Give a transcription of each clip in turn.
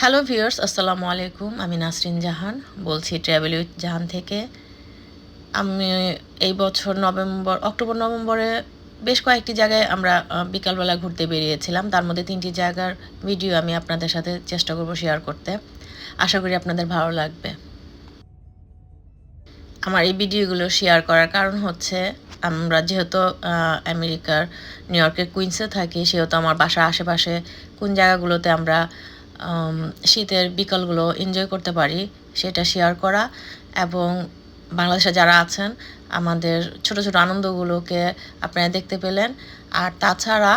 Hello viewers আসসালামু আলাইকুম আমি নাসরিন জাহান বলছি ট্রাভেল উইথ জাহান থেকে। আমি এই বছর নভেম্বর অক্টোবর নভেম্বরে বেশ কয়েকটি জায়গায় আমরা বিকালবেলা ঘুরতে বেরিয়েছিলাম। তার মধ্যে তিনটি জায়গার ভিডিও আমি আপনাদের সাথে চেষ্টা করব শেয়ার করতে। আশা করি আপনাদের ভালো লাগবে। আমার এই ভিডিওগুলো শেয়ার করার কারণ হচ্ছে, আমরা যেহেতু আমেরিকার নিউ ইয়র্কের কুইন্সে থাকি, সেহেতু আমার বাসার আশেপাশে কোন জায়গাগুলোতে আমরা শীতের বিকালগুলো এনজয় করতে পারি, সেটা শেয়ার করা এবং বাংলাদেশে যারা আছেন, আমাদের ছোট ছোট আনন্দগুলোকে আপনারা দেখতে পেলেন। আর তাছাড়া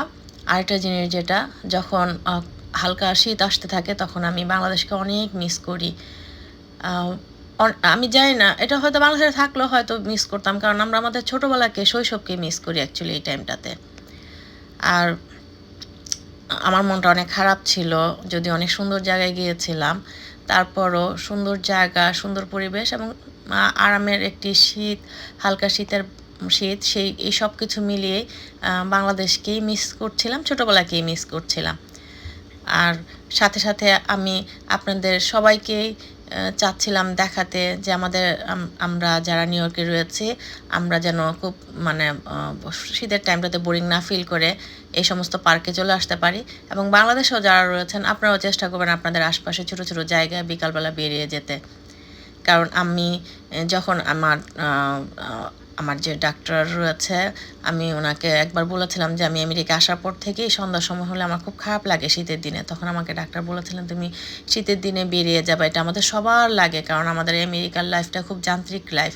আরেকটা জিনিস যেটা, যখন হালকা শীত আসতে থাকে, তখন আমি বাংলাদেশকে অনেক মিস করি। আমি জানি না, এটা হয়তো বাংলাদেশে থাকলেও হয়তো মিস করতাম, কারণ আমরা আমাদের ছোটোবেলাকে শৈশবকে মিস করি অ্যাকচুয়ালি এই টাইমটাতে আর আমার মনটা অনেক খারাপ ছিল, যদি অনেক সুন্দর জায়গায় গিয়েছিলাম। তারপরও সুন্দর জায়গা, সুন্দর পরিবেশ এবং আরামের একটি শীত, হালকা শীতের শীত, সেই, এই সব কিছু মিলিয়ে বাংলাদেশকেই মিস করছিলাম, ছোটোবেলাকেই মিস করছিলাম। আর সাথে সাথে আমি আপনাদের সবাইকেই চাচ্ছিলাম দেখাতে যে আমাদের আমরা যারা নিউ ইয়র্কে রয়েছি, আমরা যেন খুব মানে শীতের টাইমটাতে বোরিং না ফিল করে এই সমস্ত পার্কে চলে আসতে পারি। এবং বাংলাদেশেও যারা রয়েছেন, আপনারাও চেষ্টা করবেন আপনাদের আশপাশে ছোট ছোট জায়গায় বিকালবেলা বেরিয়ে যেতে। কারণ আমি যখন আমার আমার যে ডাক্তার রয়েছে, আমি ওনাকে একবার বলেছিলাম যে আমি আমেরিকা আসার পর থেকেই সন্ধ্যার সময় হলে আমার খুব খারাপ লাগে শীতের দিনে। তখন আমাকে ডাক্তার বলেছিলেন, তুমি শীতের দিনে বেরিয়ে যাবে, এটা আমাদের সবার লাগে, কারণ আমাদের আমেরিকার লাইফটা খুব যান্ত্রিক লাইফ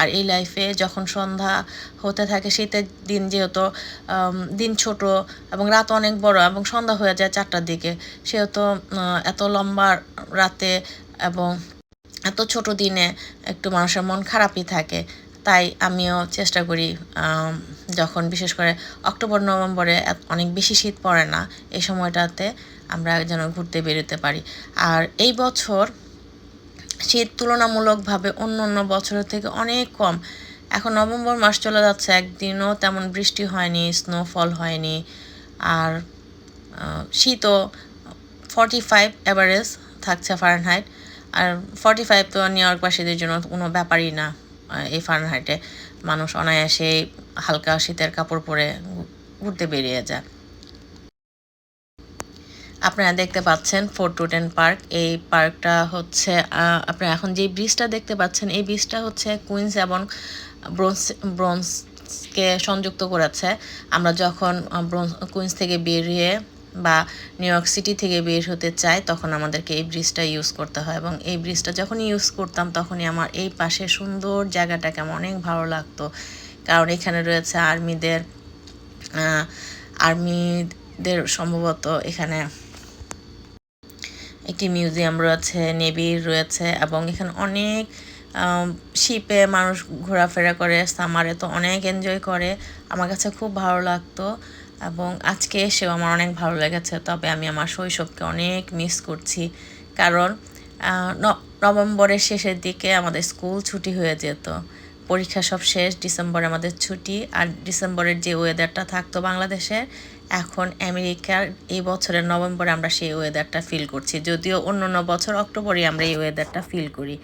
আর এই লাইফে যখন সন্ধ্যা হতে থাকে, শীতের দিন যেহেতু দিন ছোট এবং রাত অনেক বড় এবং সন্ধ্যা হয়ে যায় চারটার দিকে, সেহেতু এত লম্বা রাতে এবং এত ছোট দিনে একটু মানুষের মন খারাপই থাকে। তাই আমিও চেষ্টা করি যখন বিশেষ করে অক্টোবর, নভেম্বরে অনেক বেশি শীত পড়ে না, এই সময়টাতে আমরা যেন ঘুরতে বেরোতে পারি। আর এই বছর শীত তুলনামূলকভাবে অন্য অন্য বছরের থেকে অনেক কম। এখন নভেম্বর মাস চলে যাচ্ছে, একদিনও তেমন বৃষ্টি হয়নি স্নোফল হয়নি, আর শীতও ফর্টি ফাইভ অ্যাভারেজ থাকছে ফারেনহাইট আর ফর্টি ফাইভ তো নিউ ইয়র্কবাসীদের জন্য কোনো ব্যাপারই না। এই ফারেনহাইটে মানুষ অনায়াসে হালকা শীতের কাপড় পরে ঘুরতে বেরিয়ে যায়। আপনারা দেখতে পাচ্ছেন ফোর টু টেন পার্ক এই পার্কটা হচ্ছে আপনারা এখন যে ব্রিজটা দেখতে পাচ্ছেন, এই ব্রিজটা হচ্ছে কুইন্স এবং ব্রোঞ্জ ব্রোঞ্জকে সংযুক্ত করেছে। আমরা যখন ব্রোঞ্জ কুইন্স থেকে বেরিয়ে বা নিউ ইয়র্ক সিটি থেকে বের হতে চাই তখন আমাদেরকে এই ব্রিজটা ইউজ করতে হয় এবং এই ব্রিজটা যখন ইউজ করতাম, তখনই আমার এই পাশে সুন্দর জায়গাটাকে আমার অনেক ভালো লাগতো। কারণ এখানে রয়েছে আর্মিদের আর্মিদের সম্ভবত এখানে একটি মিউজিয়াম রয়েছে নেভির রয়েছে এবং এখানে অনেক শিপে মানুষ ঘোরাফেরা করে সামারে তো অনেক এনজয় করে। আমার কাছে খুব ভালো লাগতো। এবং আজকে এসেও আমার অনেক ভালো লেগেছে, তবে আমি আমার শৈশবকে অনেক মিস করছি। কারণ নভেম্বরের শেষের দিকে আমাদের স্কুল ছুটি হয়ে যেত। পরীক্ষা সব শেষ, ডিসেম্বরে আমাদের ছুটি, আর ডিসেম্বরের যে ওয়েদারটা থাকতো বাংলাদেশে, এখন আমেরিকার এই বছরের নভেম্বরে আমরা সেই ওয়েদারটা ফিল করছি। যদিও অন্য অন্য বছর অক্টোবরে আমরা এই ওয়েদারটা ফিল করি।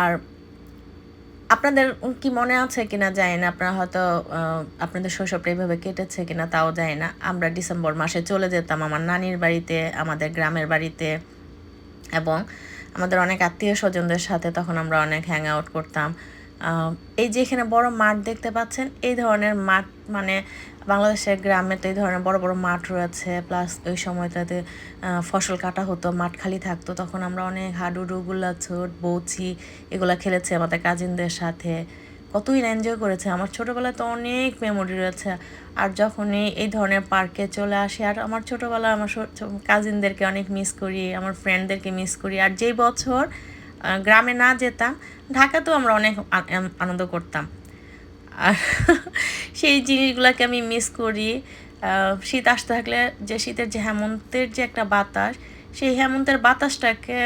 আর আপনাদের কি মনে আছে কিনা যায় না, আপনারা হয়তো আপনাদের শৈশবটা এইভাবে কেটেছে কিনা তাও যায় না। আমরা ডিসেম্বর মাসে চলে যেতাম আমার নানির বাড়িতে, আমাদের গ্রামের বাড়িতে এবং আমাদের অনেক আত্মীয় স্বজনদের সাথে তখন আমরা অনেক হ্যাং আউট করতাম এই যে এখানে বড় মাঠ দেখতে পাচ্ছেন, এই ধরনের মাঠ মানে বাংলাদেশের গ্রামে তো এই ধরনের বড় বড় মাঠ রয়েছে প্লাস ওই সময়টাতে ফসল কাটা হতো, মাঠ খালি থাকতো, তখন আমরা অনেক হাডুডু, গুল্লাছোট, বৌছি এগুলা খেলেছি আমাদের কাজিনদের সাথে। কতই এনজয় করেছে। আমার ছোটোবেলায় তো অনেক মেমোরি রয়েছে। আর যখনই এই ধরনের পার্কে চলে আসি, আর আমার ছোটোবেলায় আমার কাজিনদেরকে অনেক মিস করি, আমার ফ্রেন্ডদেরকে মিস করি। আর যেই বছর গ্রামে না যেতাম, ঢাকাতেও আমরা অনেক আনন্দ করতাম। আর সেই জিনিসগুলোকে আমি মিস করি। শীত আসতে থাকলে যে শীতের যে হেমন্তের যে একটা বাতাস, সেই হেমন্তের বাতাসটাকে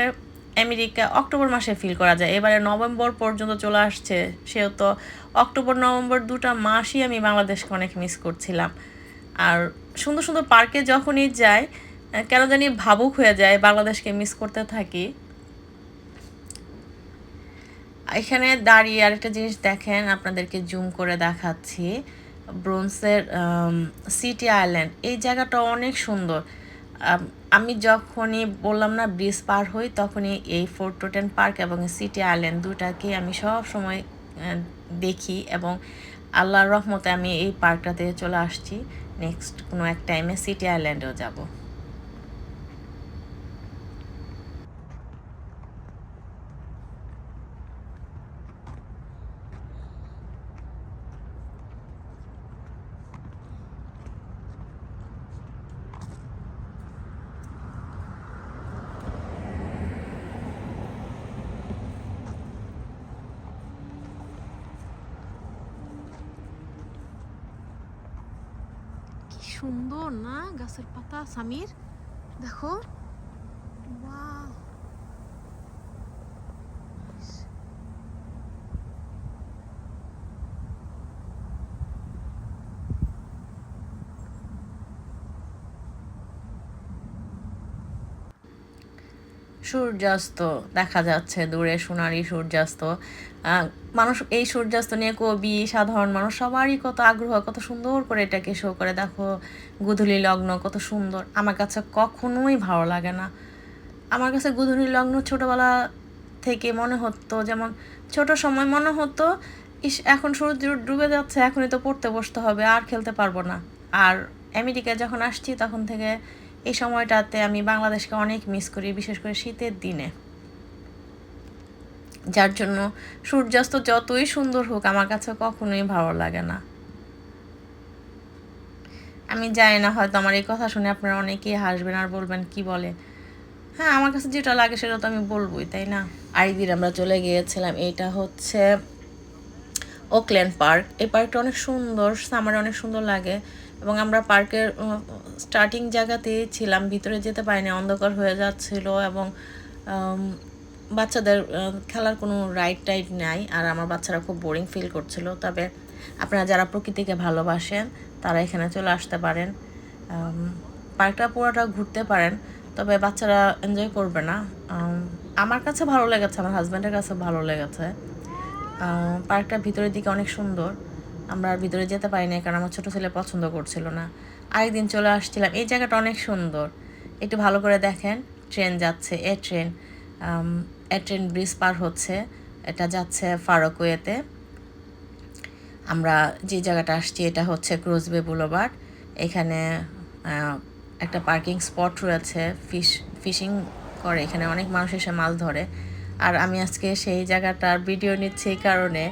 আমেরিকা অক্টোবর মাসে ফিল করা যায়। এবারে নভেম্বর পর্যন্ত চলে আসছে, সেহেতু অক্টোবর, নভেম্বর দুটা মাসই আমি বাংলাদেশকে অনেক মিস করছিলাম। আর সুন্দর সুন্দর পার্কে যখনই যাই কেন জানি ভাবুক হয়ে যায় বাংলাদেশকে মিস করতে থাকি। এখানে দাঁড়িয়ে আরেকটা জিনিস দেখেন, আপনাদেরকে জুম করে দেখাচ্ছি। ব্রোঞ্জের সিটি আইল্যান্ড এই জায়গাটা অনেক সুন্দর। আমি যখনই বললাম না ব্রিজ পার হই, তখনই এই ফোর্ট টোটেন পার্ক এবং সিটি আইল্যান্ড দুটাকে আমি সব সময় দেখি এবং আল্লাহর রহমতে আমি এই পার্কটাতে চলে আসছি। নেক্সট কোনো এক টাইমে সিটি আইল্যান্ডেও যাব। সুন্দর না গাছের পাতা সামির দেখো সূর্যাস্ত দেখা যাচ্ছে, দূরে সোনালি সূর্যাস্ত। মানুষ এই সূর্যাস্ত নিয়ে কবি, সাধারণ মানুষ সবারই কত আগ্রহ, কত সুন্দর করে এটাকে শো করে। দেখো, গুধুলি লগ্ন কত সুন্দর। আমার কাছে কখনোই ভালো লাগে না। আমার কাছে গুধুলি লগ্ন ছোটবেলা থেকে মনে হতো, যেমন ছোট সময় মনে হতো, ইস, এখন সূর্য ডুবে যাচ্ছে, এখনই তো পড়তে বসতে হবে, আর খেলতে পারব না। আর আমেরিকায় যখন আসছি, তখন থেকে এই সময়টাতে আমি বাংলাদেশকে অনেক মিস করি, বিশেষ করে শীতের দিনে। যার জন্য সূর্যাস্ত যতই সুন্দর হোক, আমার কাছে কখনোই ভালো লাগে না। আমি জানি না, হয়তো আমার এই কথা শুনে আপনারা অনেকেই হাসবেন আর বলবেন, কি বলে? হ্যাঁ আমার কাছে যেটা লাগে সেটা তো আমি বলবোই, তাই না? আরেকদিন আমরা চলে গিয়েছিলাম, এটা হচ্ছে ওকল্যান্ড পার্ক এই পার্কটা অনেক সুন্দর সামারে অনেক সুন্দর লাগে। এবং আমরা পার্কের স্টার্টিং জায়গাতেই ছিলাম ভিতরে যেতে পারিনি অন্ধকার হয়ে যাচ্ছিল এবং বাচ্চাদের খেলার কোনো রাইড টাইড নাই আর আমার বাচ্চারা খুব বোরিং ফিল করছিল। তবে আপনারা যারা প্রকৃতিকে ভালোবাসেন তারা এখানে চলে আসতে পারেন। পার্কটা পুরোটা ঘুরতে পারেন তবে বাচ্চারা এনজয় করবে না। আমার কাছে ভালো লেগেছে আমার হাজব্যান্ডের কাছে ভালো লেগেছে। আহ, পার্কটার ভিতরের দিকে অনেক সুন্দর। আমরা আর ভিতরে যেতে পারি না কারণ আমার ছোটো ছেলে পছন্দ করছিল না। আরেকদিন চলে আসছিলাম, এই জায়গাটা অনেক সুন্দর। একটু ভালো করে দেখেন, ট্রেন যাচ্ছে, এ ট্রেন এ ট্রেন ব্রিজ পার হচ্ছে, এটা যাচ্ছে ফারোকওয়েতে আমরা যে জায়গাটা আসছি, এটা হচ্ছে ক্রুজবে বুলোবার্ড। এখানে একটা পার্কিং স্পট রয়েছে, ফিশ, ফিশিং করে, এখানে অনেক মানুষ এসে মাছ ধরে। আর আমি আজকে সেই জায়গাটার ভিডিও নিচ্ছি এই কারণে।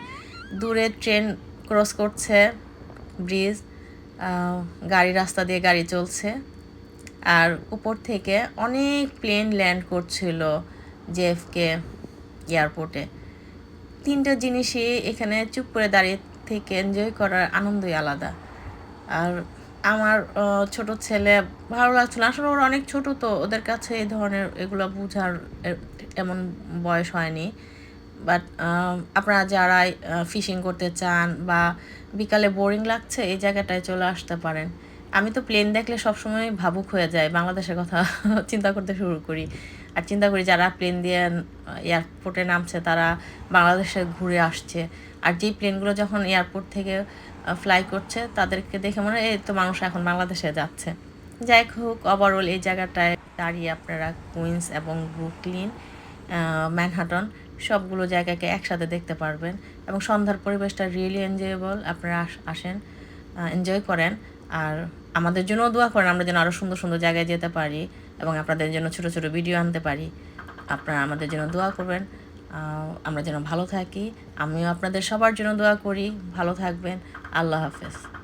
দূরে ট্রেন ক্রস করছে, ব্রিজ গাড়ি রাস্তা দিয়ে গাড়ি চলছে। আর উপর থেকে অনেক প্লেন ল্যান্ড করছিল জেএফকে এয়ারপোর্টে। তিনটা জিনিসই এখানে চুপ করে দাঁড়িয়ে থেকে এনজয় করার আনন্দই আলাদা। আর আমার ছোট ছেলে, ভালো লাগছিল আসলে ওরা অনেক ছোট তো, ওদের কাছে এই ধরনের এগুলো বোঝার এমন বয়স হয়নি। বাট আপনারা যারা ফিশিং করতে চান বা বিকালে বোরিং লাগছে, এই জায়গাটায় চলে আসতে পারেন। আমি তো প্লেন দেখলে সবসময় ভাবুক হয়ে যায়, বাংলাদেশের কথা চিন্তা করতে শুরু করি। আর চিন্তা করি যারা প্লেন দিয়ে এয়ারপোর্টে নামছে, তারা বাংলাদেশে ঘুরে আসছে। আর যেই প্লেনগুলো যখন এয়ারপোর্ট থেকে ফ্লাই করছে, তাদেরকে দেখে মনে হয়, এই তো মানুষ এখন বাংলাদেশে যাচ্ছে। যাই হোক ওভারঅল এই জায়গাটায় দাঁড়িয়ে আপনারা কুইন্স এবং ব্রুকলিন ম্যানহাটন সবগুলো জায়গাকে একসাথে দেখতে পারবেন এবং সন্ধ্যার পরিবেশটা রিয়েলি এনজয়েবল আপনারা আসেন এনজয় করেন। আর আমাদের জন্য দোয়া করেন, আমরা যেন আরও সুন্দর সুন্দর জায়গায় যেতে পারি এবং আপনাদের জন্য ছোট ছোট ভিডিও আনতে পারি। আপনারা আমাদের জন্য দোয়া করবেন। আমরা যেন ভালো থাকি। আমিও আপনাদের সবার জন্য দোয়া করি। ভালো থাকবেন। আল্লাহ হাফেজ।